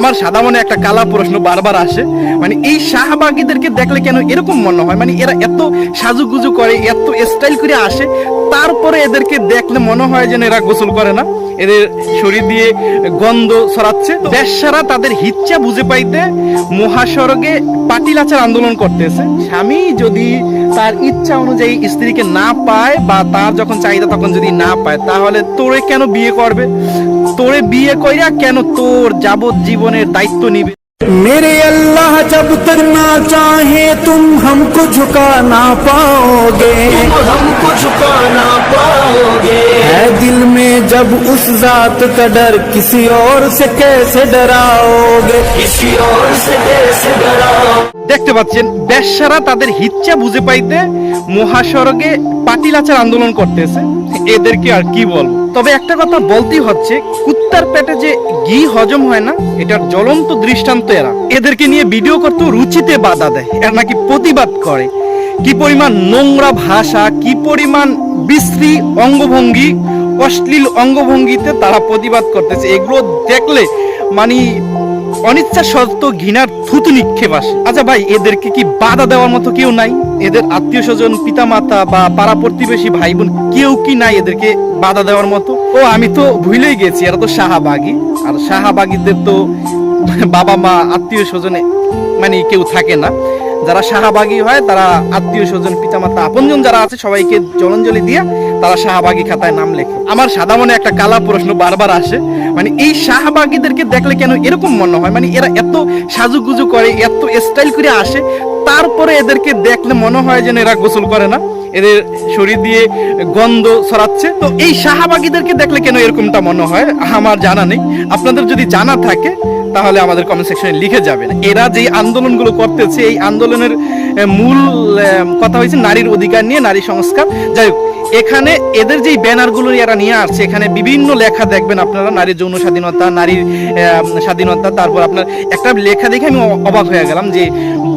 আমার সাদা মনে একটা কালা প্রশ্ন বারবার আসে। মানে এই শাহবাগীদেরকে দেখলে কেন এরকম মনে হয়? মানে এরা এত সাজুগুজু করে, এত স্টাইল করে আসে, তারপরে এদেরকে দেখলে মনে হয় যেন এরা গোসল করে না। এদের শরীর দিয়ে গন্ধ ছড়াচ্ছে তো বেশ্যারা তাদের হিচ্ছা বুঝে পাইতে মহাসড়কে পাটিলাচার আন্দোলন করতেছে স্বামী যদি তার ইচ্ছা অনুযায়ী স্ত্রীকে না পায় বা তার যখন চাহিদা তখন যদি না পায় তাহলে তোরে কেন বিয়ে করবে তোরে বিয়ে কইরা কেন তোর যাবজ্জীবনের দায়িত্ব নিবে मेरे अल्लाह जब तक ना चाहे तुम हमको झुका ना पाओगे हमको झुका ना पाओगे है दिल में जब उस जात का डर किसी और से कैसे डराओगे किसी और से कैसे डराओ দেখতে পাচ্ছেন বেশ্যারা তাদের হিচ্ছা বুঝে পাইতে মহাসড়কে পাটিলাচার আন্দোলন করতেছে এদেরকে আর কি বলবো তবে একটা কথা বলতেই হচ্ছে কুত্তার পেটে যে ঘি হজম হয় না এটার জ্বলন্ত দৃষ্টান্ত এরা এদেরকে নিয়ে ভিডিও করতে রুচিতে বাধা দেয় এরা নাকি প্রতিবাদ করে কি পরিমাণ নোংরা ভাষা কি পরিমাণ বিশ্রী অঙ্গভঙ্গি অশ্লীল অঙ্গভঙ্গিতে তারা প্রতিবাদ করতেছে। এগুলো দেখলে মানে অনিচ্ছা সত্ত্ব ঘৃণার থুতু নিক্ষেপ আসে। আচ্ছা ভাই, এদেরকে কি বাধা দেওয়ার মতো কেউ নাই? এদের আত্মীয় স্বজন পিতা মাতা বা পাড়া প্রতিবেশী ভাই বোন কেউ কি নাই এদেরকে বাধা দেওয়ার মতো? ও, আমি তো ভুলেই গেছি, এরা তো শাহাবাগী। আর শাহাবাগীদের তো বাবা মা আত্মীয় স্বজনে মানে কেউ থাকে না। যারা শাহাবাগী হয়, তারা আত্মীয় স্বজন, পিতামাতা, আপনজন যারা আছে, সবাইকে জলঞ্জলি দিয়ে তারা শাহবাগী খাতায় নাম লেখে। আমার সাদা মনে একটা কালা প্রশ্ন বারবার আসে মানে এই শাহবাগীদেরকে দেখলে কেন এরকম মনে হয়? মানে এরা এত সাজুগুজু করে, এত স্টাইল করে আসে, তারপরে এদেরকে দেখলে মনে হয় যেন এরা গোসল করে না, এদের শরীর দিয়ে গন্ধ ছড়াচ্ছে। তো এই শাহবাগীদেরকে দেখলে কেন এরকমটা মনে হয়? আমার জানা নেই। আপনাদের যদি জানা থাকে তাহলে আমাদের কমেন্ট সেকশনে লিখে যাবেন। এরা যে আন্দোলনগুলো করতেছে, এই আন্দোলনের মূল কথা হয়েছে নারীর অধিকার নিয়ে, নারী সংস্কার। যাই হোক, এখানে এদের যেই ব্যানারগুলো এরা নিয়ে আসছে, এখানে বিভিন্ন লেখা দেখবেন আপনারা নারীর যৌন স্বাধীনতা, নারীর স্বাধীনতা, তারপর আপনার একটা লেখা দেখে আমি অবাক হয়ে গেলাম যে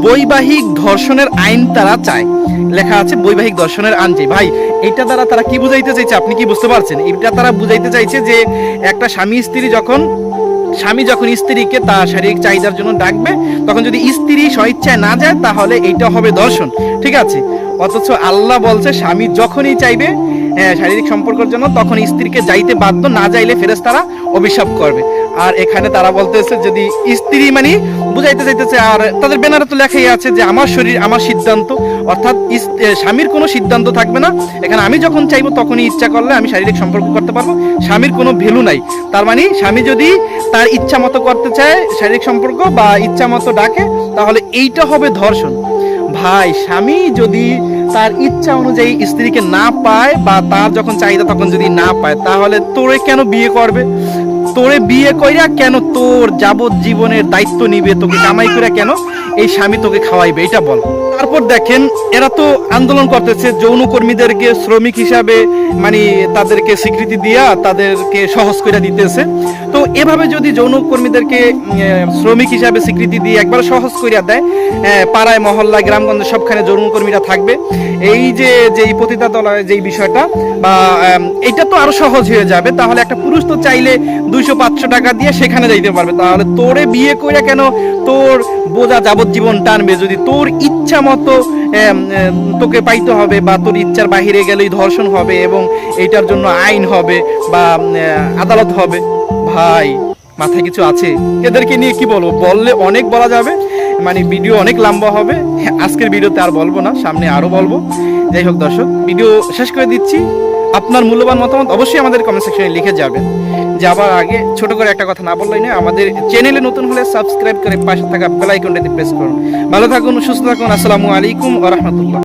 বৈবাহিক ধর্ষণের আইন তারা চায়। লেখা আছে, বৈবাহিক দর্শনের আইন চাই। ভাই এটা দ্বারা তারা কি বুঝাইতে চাইছে আপনি কি বুঝতে পারছেন? এটা তারা বুঝাইতে চাইছে যে একটা স্বামী স্ত্রী যখন স্বামী যখন স্ত্রীকে তার শারীরিক চাহিদার জন্য ডাকবে তখন যদি স্ত্রী স্বইচ্ছায় না যায় তাহলে এইটা হবে দর্শন। ঠিক আছে? অথচ আল্লাহ বলছে স্বামী যখনই চাইবে আহ, শারীরিক সম্পর্কের জন্য তখন স্ত্রীকে যাইতে বাধ্য না যাইলে ফেরেস তারা অভিশাপ করবে। আর এখানে তারা বলতেছে যদি স্ত্রী মানে বুঝাইতে চাইতেছে, আর তাদের ব্যানারে তো লেখাই আছে যে আমার শরীর, আমার সিদ্ধান্ত। অর্থাৎ স্বামীর কোনো সিদ্ধান্ত থাকবে না। এখানে আমি যখন চাইব তখনই ইচ্ছা করলে আমি শারীরিক সম্পর্ক করতে পারব। স্বামীর কোনো ভ্যালু নাই। তার মানে স্বামী যদি তার ইচ্ছা মতো করতে চায় শারীরিক সম্পর্ক বা ইচ্ছা মতো ডাকে, তাহলে এইটা হবে ধর্ষণ। ভাই, স্বামী যদি তার ইচ্ছা অনুযায়ী স্ত্রীকে না পায় বা তার যখন চাহিদা তখন যদি না পায়, তাহলে তোরে কেন বিয়ে করবে? তোরে বিয়ে কইরা কেন তোর যাবজ্জীবনের দায়িত্ব নিবে? তোকে কামাই করে কেন এই স্বামী তোকে খাওয়াইবে? এটা বল। তারপর দেখেন এরা তো আন্দোলন করতেছে যৌনকর্মীদেরকে শ্রমিক হিসাবে মানে তাদেরকে স্বীকৃতি দিয়া তাদেরকে সহজ করে দিতেছে। তো এভাবে যদি যৌনকর্মীদেরকে উম, আহ, শ্রমিক হিসাবে স্বীকৃতি দিয়ে একবার সহজ করিয়া দেয় পাড়ায় মহল্লায় গ্রামগঞ্জে সবখানে যৌনকর্মীরা থাকবে। এই যে যেই পতিতাতলায় যেই বিষয়টা বা এটা তো আরও সহজ হয়ে যাবে। তাহলে একটা পুরুষ তো চাইলে দুইশো পাঁচশো টাকা দিয়ে সেখানে যাইতে পারবে। তাহলে তোরে বিয়ে করে কেন তোর বোঝা যাবজ্জীবন টানবে? যদি তোর ইচ্ছা মতো তোকে পাইতে হবে বা তোর ইচ্ছার বাহিরে গেলেই ধর্ষণ হবে এবং এইটার জন্য আইন হবে বা আদালত হবে। ভাই, মাথায় কিছু আছে? এদেরকে নিয়ে কি বলব? বললে অনেক বলা যাবে। মানে ভিডিও অনেক লম্বা হবে। আজকের ভিডিওতে আর বলব না, সামনে আরও বলব। যাই হোক দর্শক, ভিডিও শেষ করে দিচ্ছি। আপনার মূল্যবান মতামত অবশ্যই আমাদের কমেন্ট সেকশনে লিখে যাবেন। যাবার আগে ছোট করে একটা কথা না বললেই না আমাদের চ্যানেলে নতুন হলে সাবস্ক্রাইব করে পাশে থাকা বেল প্রেস করুন। ভালো থাকুন, সুস্থ থাকুন, আসসালামু আলাইকুম ওয়া রাহমাতুল্লাহ।